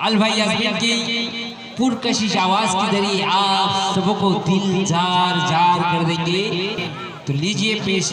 अल भाई की पुरकशिश आवाज़ के ज़रिए आप सबको दिल जार जार कर देंगे। तो लीजिए पेश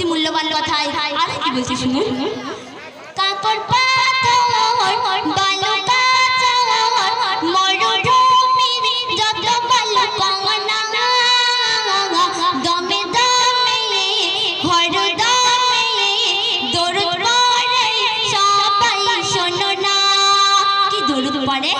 সত্যি মূল্যবান কথা আর কি বলছি শুনুন? কাপড় পাথর বালু Bye.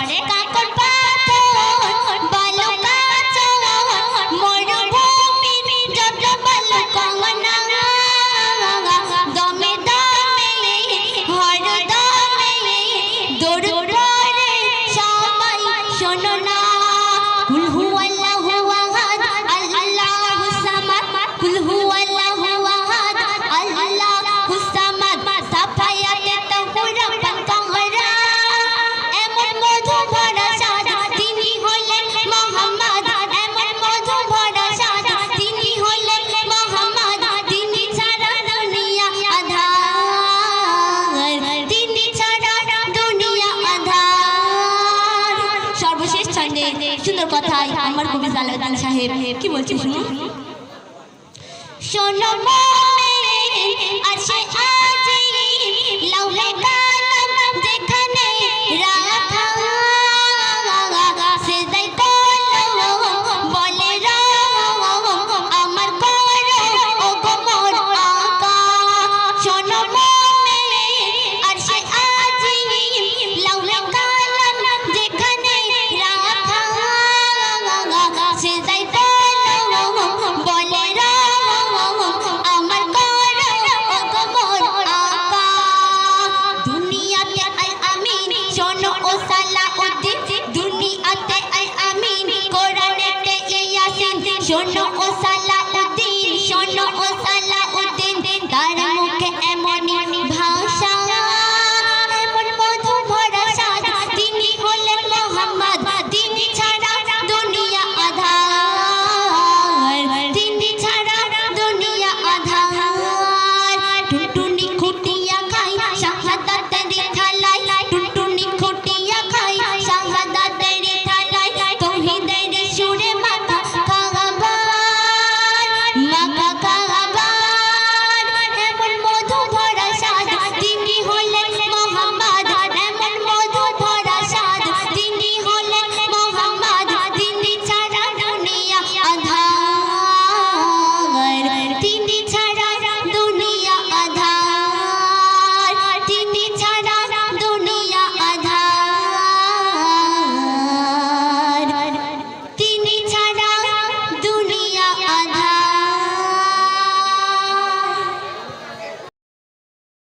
Hulhulwan কথাই আমার কবি জালাউদ্দিন সাহেব। কি বলছি শুনুন শোনো আছে আজ লাউ cosa